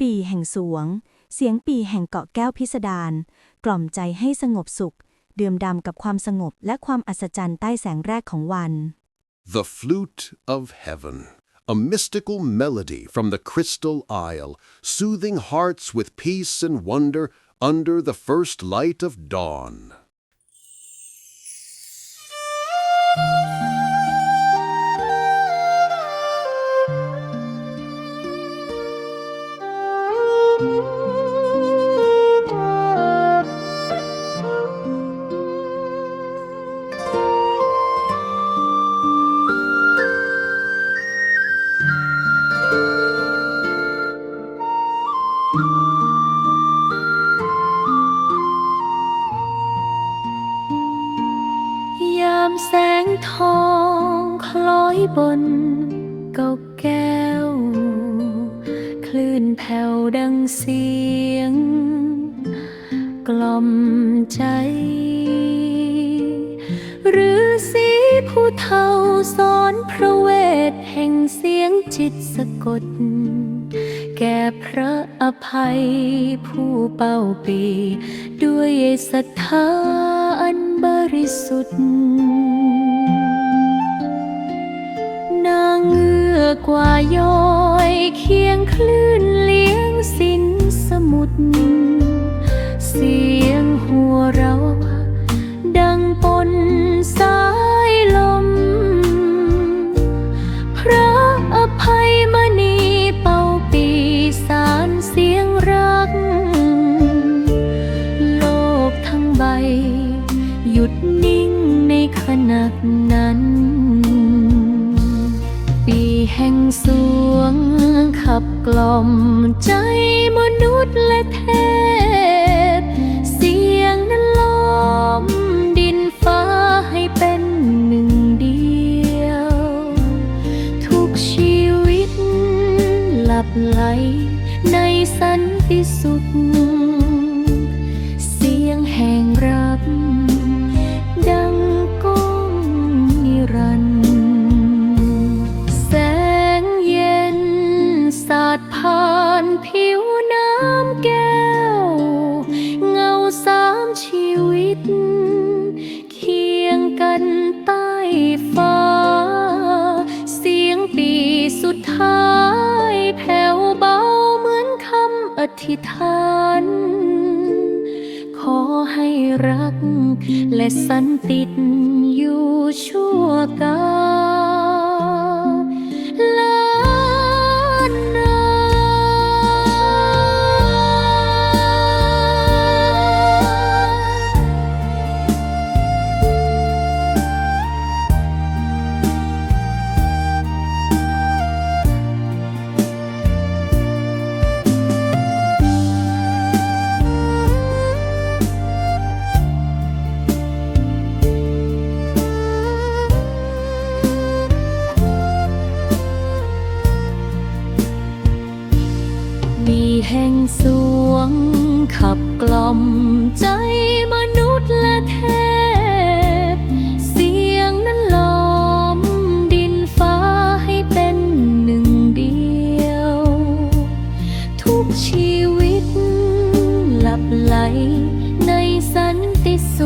ปีแห่งสวง เสียงปีแห่งเกาะแก้วพิสดารกล่อมใจให้สงบสุข ดื่มดำกับความสงบและความอัศจรรย์ใต้แสงแรกของวัน The Flute of Heaven, a mystical melody from the crystal isle, soothing hearts with peace and wonder under the first light of dawn. แสงทองคล้อยบนเกาแก้ว คลื่นแผ่วดังเสียง กล่อมใจ หรือสีผู้เฒ่าสอนพระเวท แห่งเสียงจิตสะกด แก่พระอภัยผู้เป่าปี ด้วยศรัทธา ริสุทธิ์ นางเงือกว่าย้อยเคียงคลื่นเลี้ยงสินสมุทร สวงขับกล่อมใจมนุษย์และเทพ เสียงนั้นล้อมดินฟ้าให้เป็นหนึ่งเดียว ทุกชีวิตหลับไหลในสันติสุข เสียงแห่ ธิษฐาน ขอให้รักและสันติอยู่ชั่วกาล แห่งสวง ขับกล่อมใจมนุษย์และเทพ เสียงนั้นล้อมดินฟ้าให้เป็นหนึ่งเดียว ทุกชีวิตหลับไหลในสันติสุข